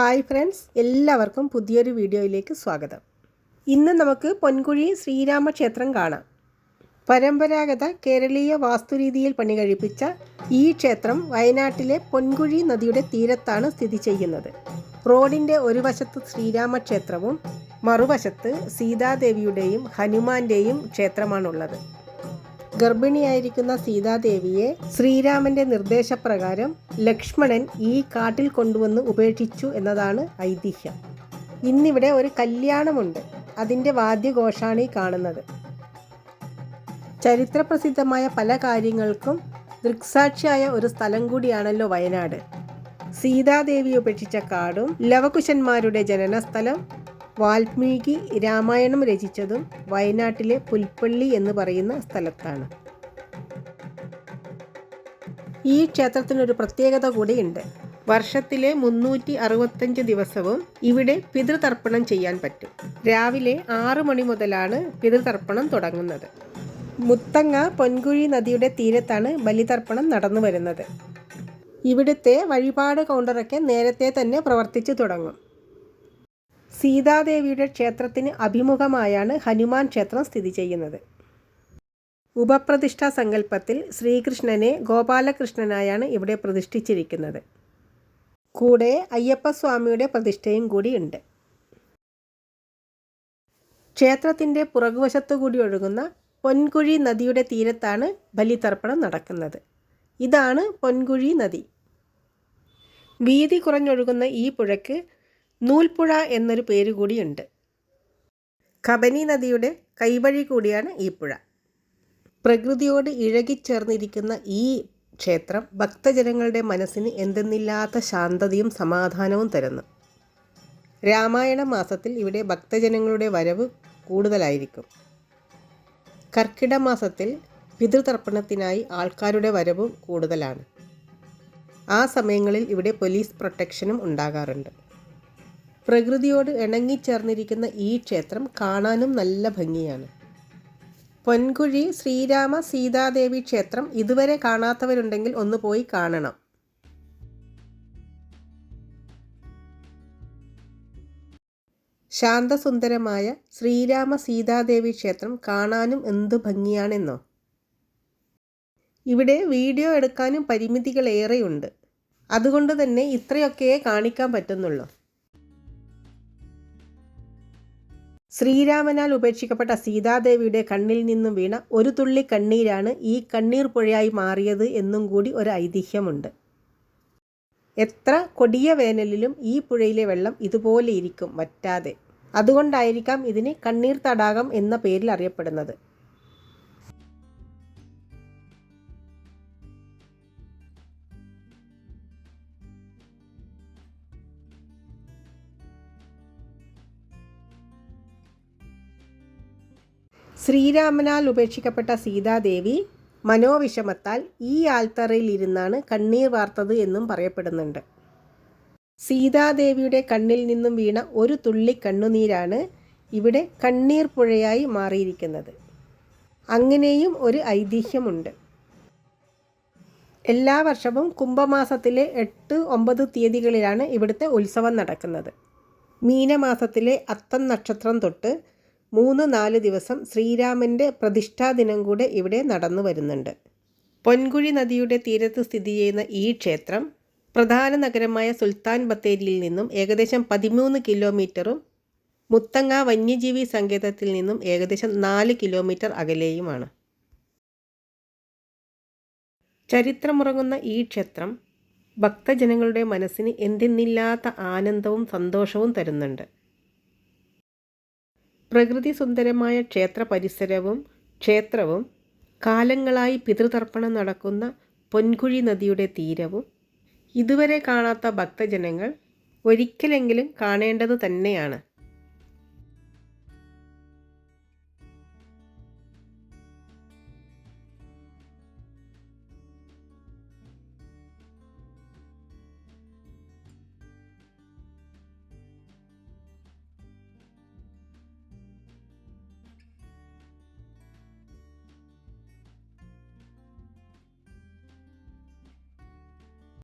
Hi friends എല്ലാവർക്കും പുതിയൊരു വീഡിയോയിലേക്ക് സ്വാഗതം. ഇന്ന് നമുക്ക് പൊൻകുഴി ശ്രീരാമ ക്ഷേത്രം കാണാം. പരമ്പരാഗത കേരളീയ വാസ്തുരീതിയിൽ പണി കഴിപ്പിച്ച ഈ ക്ഷേത്രം വയനാട്ടിലെ പൊൻകുഴി നദിയുടെ തീരത്താണ് സ്ഥിതി ചെയ്യുന്നത്. റോഡിന്റെ ഒരു വശത്ത് ശ്രീരാമക്ഷേത്രവും മറുവശത്ത് സീതാദേവിയുടെയും ഹനുമാന്റെയും ക്ഷേത്രമാണുള്ളത്. ഗർഭിണിയായിരിക്കുന്ന സീതാദേവിയെ ശ്രീരാമന്റെ നിർദ്ദേശപ്രകാരം ലക്ഷ്മണൻ ഈ കാട്ടിൽ കൊണ്ടുവന്ന് ഉപേക്ഷിച്ചു എന്നതാണ് ഐതിഹ്യം. ഇന്നിവിടെ ഒരു കല്യാണമുണ്ട്. അതിന്റെ വാദ്യഘോഷാണ് ഈ കാണുന്നത്. ചരിത്രപ്രസിദ്ധമായ പല കാര്യങ്ങൾക്കും ദൃക്സാക്ഷിയായ ഒരു സ്ഥലം കൂടിയാണല്ലോ വയനാട്. സീതാദേവി ഉപേക്ഷിച്ച കാടും ലവകുശന്മാരുടെ ജനനസ്ഥലം വാൽമീകി രാമായണം രചിച്ചതും വയനാട്ടിലെ പുൽപ്പള്ളി എന്ന് പറയുന്ന സ്ഥലത്താണ്. ഈ ക്ഷേത്രത്തിനൊരു പ്രത്യേകത കൂടിയുണ്ട്. വർഷത്തിലെ മുന്നൂറ്റി അറുപത്തഞ്ച് ദിവസവും ഇവിടെ പിതൃതർപ്പണം ചെയ്യാൻ പറ്റും. രാവിലെ ആറു മണി മുതലാണ് പിതൃതർപ്പണം തുടങ്ങുന്നത്. മുത്തങ്ങ പൊൻകുഴി നദിയുടെ തീരത്താണ് ബലിതർപ്പണം നടന്നു വരുന്നത് ഇവിടുത്തെ വഴിപാട് കൗണ്ടറൊക്കെ നേരത്തെ തന്നെ പ്രവർത്തിച്ചു തുടങ്ങും. സീതാദേവിയുടെ ക്ഷേത്രത്തിന് അഭിമുഖമായാണ് ഹനുമാൻ ക്ഷേത്രം സ്ഥിതി ചെയ്യുന്നത്. ഉപപ്രതിഷ്ഠാ സങ്കല്പത്തിൽ ശ്രീകൃഷ്ണനെ ഗോപാലകൃഷ്ണനായാണ് ഇവിടെ പ്രതിഷ്ഠിച്ചിരിക്കുന്നത്. കൂടെ അയ്യപ്പസ്വാമിയുടെ പ്രതിഷ്ഠയും കൂടിയുണ്ട് ക്ഷേത്രത്തിന്റെ പുറകുവശത്തു കൂടി ഒഴുകുന്ന പൊൻകുഴി നദിയുടെ തീരത്താണ് ബലിതർപ്പണം നടക്കുന്നത്. ഇതാണ് പൊൻകുഴി നദി. വീതി കുറഞ്ഞൊഴുകുന്ന ഈ പുഴയ്ക്ക് നൂൽപ്പുഴ എന്നൊരു പേര് കൂടിയുണ്ട്. കബനി നദിയുടെ കൈവഴി കൂടിയാണ് ഈ പുഴ. പ്രകൃതിയോട് ഇഴകിച്ചേർന്നിരിക്കുന്ന ഈ ക്ഷേത്രം ഭക്തജനങ്ങളുടെ മനസ്സിന് എന്തെന്നില്ലാത്ത ശാന്തതയും സമാധാനവും തരുന്നു. രാമായണ മാസത്തിൽ ഇവിടെ ഭക്തജനങ്ങളുടെ വരവ് കൂടുതലായിരിക്കും. കർക്കിട മാസത്തിൽ പിതൃതർപ്പണത്തിനായി ആൾക്കാരുടെ വരവും കൂടുതലാണ്. ആ സമയങ്ങളിൽ ഇവിടെ പോലീസ് പ്രൊട്ടക്ഷനും ഉണ്ടാകാറുണ്ട്. പ്രകൃതിയോട് ഇണങ്ങിച്ചേർന്നിരിക്കുന്ന ഈ ക്ഷേത്രം കാണാനും നല്ല ഭംഗിയാണ്. പൊൻകുഴി ശ്രീരാമ സീതാദേവി ക്ഷേത്രം ഇതുവരെ കാണാത്തവരുണ്ടെങ്കിൽ ഒന്ന് പോയി കാണണം. ശാന്തസുന്ദരമായ ശ്രീരാമ സീതാദേവി ക്ഷേത്രം കാണാനും എന്തു ഭംഗിയാണെന്നോ. ഇവിടെ വീഡിയോ എടുക്കാനും പരിമിതികളേറെയുണ്ട്. അതുകൊണ്ട് തന്നെ ഇത്രയൊക്കെയേ കാണിക്കാൻ പറ്റുന്നുള്ളൂ. ശ്രീരാമനാൽ ഉപേക്ഷിക്കപ്പെട്ട സീതാദേവിയുടെ കണ്ണിൽ നിന്നും വീണ ഒരു തുള്ളി കണ്ണീരാണ് ഈ കണ്ണീർ പുഴയായി മാറിയത് എന്നും കൂടി ഒരു ഐതിഹ്യമുണ്ട്. എത്ര കൊടിയ വേനലിലും ഈ പുഴയിലെ വെള്ളം ഇതുപോലെ ഇരിക്കും വറ്റാതെ. അതുകൊണ്ടായിരിക്കാം ഇതിന് കണ്ണീർ തടാകം എന്ന പേരിൽ അറിയപ്പെടുന്നത്. ശ്രീരാമനാൽ ഉപേക്ഷിക്കപ്പെട്ട സീതാദേവി മനോവിഷമത്താൽ ഈ ആൽത്തറയിൽ ഇരുന്നാണ് കണ്ണീർ വാർത്തത് എന്നും പറയപ്പെടുന്നുണ്ട്. സീതാദേവിയുടെ കണ്ണിൽ നിന്നും വീണ ഒരു തുള്ളി കണ്ണുനീരാണ് ഇവിടെ കണ്ണീർ പുഴയായി മാറിയിരിക്കുന്നത്. അങ്ങനെയും ഒരു ഐതിഹ്യമുണ്ട്. എല്ലാ വർഷവും കുംഭമാസത്തിലെ എട്ട് ഒമ്പത് തീയതികളിലാണ് ഇവിടുത്തെ ഉത്സവം നടക്കുന്നത്. മീനമാസത്തിലെ അത്തം നക്ഷത്രം തൊട്ട് മൂന്ന് നാല് ദിവസം ശ്രീരാമന്റെ പ്രതിഷ്ഠാദിനം കൂടെ ഇവിടെ നടന്നു വരുന്നുണ്ട്. പൊൻകുഴി നദിയുടെ തീരത്ത് സ്ഥിതി ചെയ്യുന്ന ഈ ക്ഷേത്രം പ്രധാന നഗരമായ സുൽത്താൻ ബത്തേരിയിൽ നിന്നും ഏകദേശം പതിമൂന്ന് കിലോമീറ്ററും മുത്തങ്ങ വന്യജീവി സങ്കേതത്തിൽ നിന്നും ഏകദേശം നാല് കിലോമീറ്റർ അകലെയുമാണ്. ചരിത്രമുറങ്ങുന്ന ഈ ക്ഷേത്രം ഭക്തജനങ്ങളുടെ മനസ്സിന് എന്തെന്നില്ലാത്ത ആനന്ദവും സന്തോഷവും തരുന്നുണ്ട്. പ്രകൃതി സുന്ദരമായ ക്ഷേത്ര പരിസരവും ക്ഷേത്രവും കാലങ്ങളായി പിതൃതർപ്പണം നടക്കുന്ന പൊൻകുഴി നദിയുടെ തീരവും ഇതുവരെ കാണാത്ത ഭക്തജനങ്ങൾ ഒരിക്കലെങ്കിലും കാണേണ്ടത് തന്നെയാണ്.